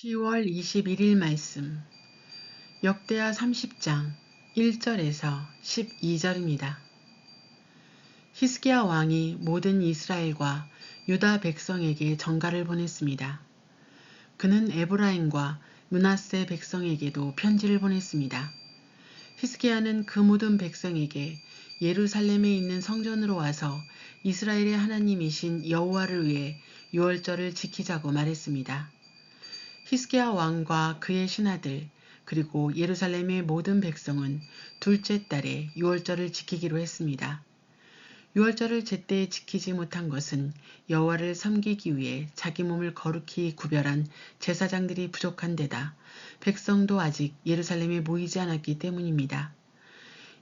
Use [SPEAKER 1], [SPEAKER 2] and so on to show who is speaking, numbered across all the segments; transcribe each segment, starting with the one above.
[SPEAKER 1] 10월 21일 말씀 역대하 30장 1절에서 12절입니다. 히스기야 왕이 모든 이스라엘과 유다 백성에게 전가를 보냈습니다. 그는 에브라임과 문하세 백성에게도 편지를 보냈습니다. 히스기야는 그 모든 백성에게 예루살렘에 있는 성전으로 와서 이스라엘의 하나님이신 여호와를 위해 유월절을 지키자고 말했습니다. 히스기야 왕과 그의 신하들 그리고 예루살렘의 모든 백성은 둘째 달에 유월절을 지키기로 했습니다. 유월절을 제때 지키지 못한 것은 여호와를 섬기기 위해 자기 몸을 거룩히 구별한 제사장들이 부족한 데다 백성도 아직 예루살렘에 모이지 않았기 때문입니다.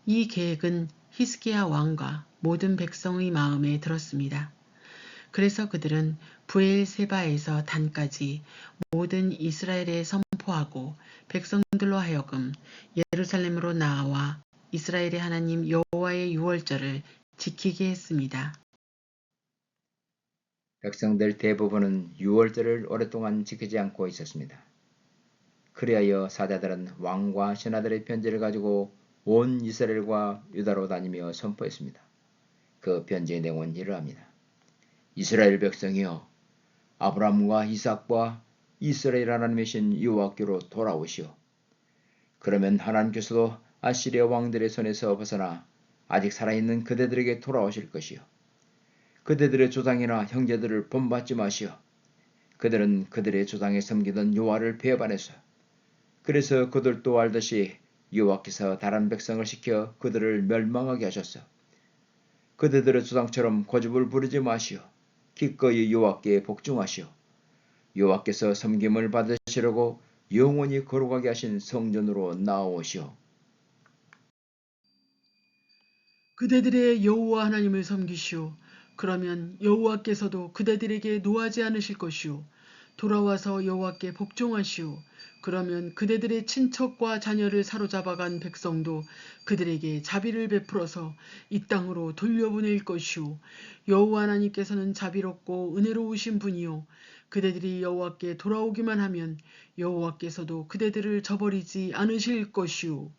[SPEAKER 1] 이 계획은 히스기야 왕과 모든 백성의 마음에 들었습니다. 그래서 그들은 부엘세바에서 단까지 모든 이스라엘에 선포하고 백성들로 하여금 예루살렘으로 나와 이스라엘의 하나님 여호와의 유월절을 지키게 했습니다.
[SPEAKER 2] 백성들 대부분은 유월절을 오랫동안 지키지 않고 있었습니다. 그리하여 사자들은 왕과 신하들의 편지를 가지고 온 이스라엘과 유다로 다니며 선포했습니다. 그 편지의 내용은 이러합니다. 이스라엘 백성이여 아브라함과 이삭과 이스라엘 하나님이신 여호와께로 돌아오시오. 그러면 하나님께서도 아시리아 왕들의 손에서 벗어나 아직 살아있는 그대들에게 돌아오실 것이요. 그대들의 조상이나 형제들을 본받지 마시오. 그들은 그들의 조상에 섬기던 여호와를 배반해서 그래서 그들도 알듯이 여호와께서 다른 백성을 시켜 그들을 멸망하게 하셨어. 그대들의 조상처럼 고집을 부리지 마시오. 기꺼이 여호와께 복종하시오. 여호와께서 섬김을 받으시려고 영원히 거룩하게 하신 성전으로 나오시오.
[SPEAKER 1] 그대들의 여호와 하나님을 섬기시오. 그러면 여호와께서도 그대들에게 노하지 않으실 것이오. 돌아와서 여호와께 복종하시오. 그러면 그대들의 친척과 자녀를 사로잡아간 백성도 그들에게 자비를 베풀어서 이 땅으로 돌려보낼 것이오. 여호와 하나님께서는 자비롭고 은혜로우신 분이요. 그대들이 여호와께 돌아오기만 하면 여호와께서도 그대들을 저버리지 않으실 것이오.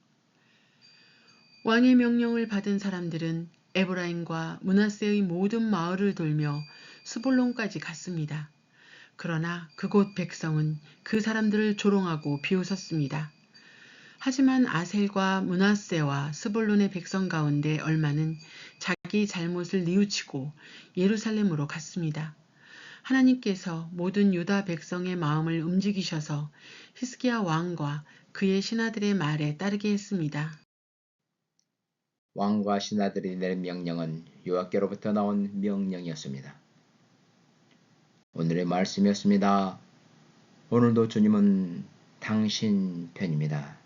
[SPEAKER 1] 왕의 명령을 받은 사람들은 에브라임과 문하세의 모든 마을을 돌며 스볼론까지 갔습니다. 그러나 그곳 백성은 그 사람들을 조롱하고 비웃었습니다. 하지만 아셀과 문하세와 스볼론의 백성 가운데 얼마는 자기 잘못을 뉘우치고 예루살렘으로 갔습니다. 하나님께서 모든 유다 백성의 마음을 움직이셔서 히스기야 왕과 그의 신하들의 말에 따르게 했습니다.
[SPEAKER 2] 왕과 신하들이 내린 명령은 여호와께로부터 나온 명령이었습니다. 오늘의 말씀이었습니다. 오늘도 주님은 당신 편입니다.